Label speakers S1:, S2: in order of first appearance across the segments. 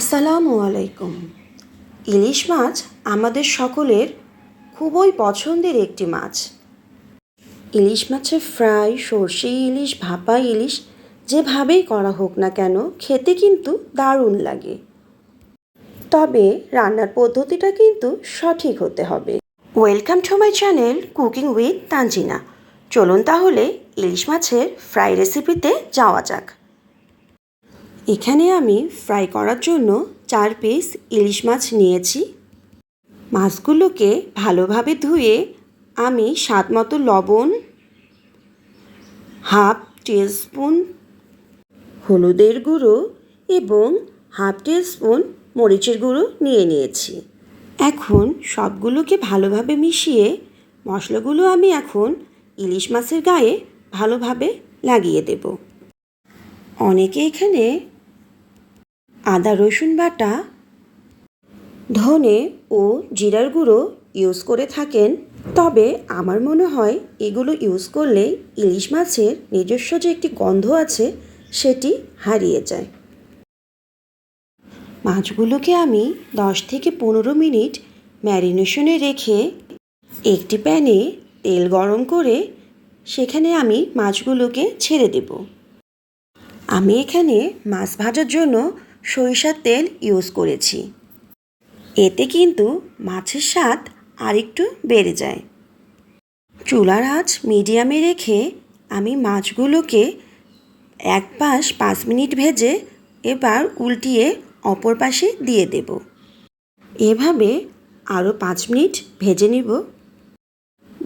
S1: আসসালামু আলাইকুম। ইলিশ মাছ আমাদের সকলের খুবই পছন্দের একটি মাছ। ইলিশ মাছের ফ্রাই, সর্ষে ইলিশ, ভাপা ইলিশ যেভাবেই করা হোক না কেন, খেতে কিন্তু দারুণ লাগে। তবে রান্নার পদ্ধতিটা কিন্তু সঠিক হতে হবে। Welcome to my channel cooking with Tanjina চলুন তাহলে ইলিশ মাছের ফ্রাই রেসিপিতে যাওয়া যাক। এখানে আমি ফ্রাই করার জন্য চার পিস ইলিশ মাছ নিয়েছি। মাছগুলোকে ভালোভাবে ধুয়ে আমি স্বাদ মতো লবণ, হাফ টিস্পুন হলুদের গুঁড়ো এবং হাফ টিস্পুন মরিচের গুঁড়ো নিয়ে নিয়েছি। এখন সবগুলোকে ভালোভাবে মিশিয়ে মশলাগুলো আমি এখন ইলিশ মাছের গায়ে ভালোভাবে লাগিয়ে দেব। অনেকে এখানে আদা, রসুন বাটা, ধনে ও জিরার গুঁড়ো ইউজ করে থাকেন। তবে আমার মনে হয় এগুলো ইউজ করলে ইলিশ মাছের নিজস্ব যে একটি গন্ধ আছে, সেটি হারিয়ে যায়। মাছগুলোকে আমি দশ থেকে পনেরো মিনিট ম্যারিনেশনে রেখে একটি প্যানে তেল গরম করে সেখানে আমি মাছগুলোকে ছেড়ে দেব। আমি এখানে মাছ ভাজার জন্য সরিষার তেল ইউজ করেছি। এতে কিন্তু মাছের স্বাদ আরেকটু বেড়ে যায়। চুলার আঁচ মিডিয়ামে রেখে আমি মাছগুলোকে এক পাশ পাঁচ মিনিট ভেজে এবার উল্টিয়ে অপর পাশে দিয়ে দেব। এভাবে আরও পাঁচ মিনিট ভেজে নিব।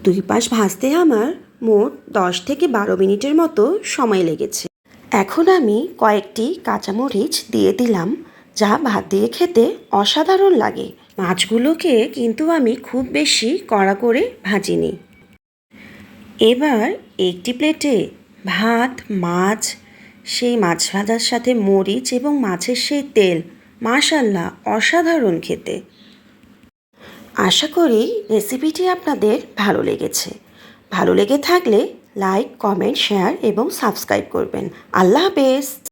S1: দুই পাশ ভাজতে আমার মোট দশ থেকে বারো মিনিটের মতো সময় লেগেছে। এখন আমি কয়েকটি কাঁচামরিচ দিয়ে দিলাম, যা ভাত দিয়ে খেতে অসাধারণ লাগে। মাছগুলোকে কিন্তু আমি খুব বেশি কড়া করে ভাজিনি। এবার একটি প্লেটে ভাত, মাছ, সেই মাছ ভাজার সাথে মরিচ এবং মাছের সেই তেল মাশাল্লাহ অসাধারণ খেতে। আশা করি রেসিপিটি আপনাদের ভালো লেগেছে। ভালো লেগে থাকলে লাইক কমেন্ট শেয়ার এবং সাবস্ক্রাইব করবেন। আল্লাহ হাফেজ।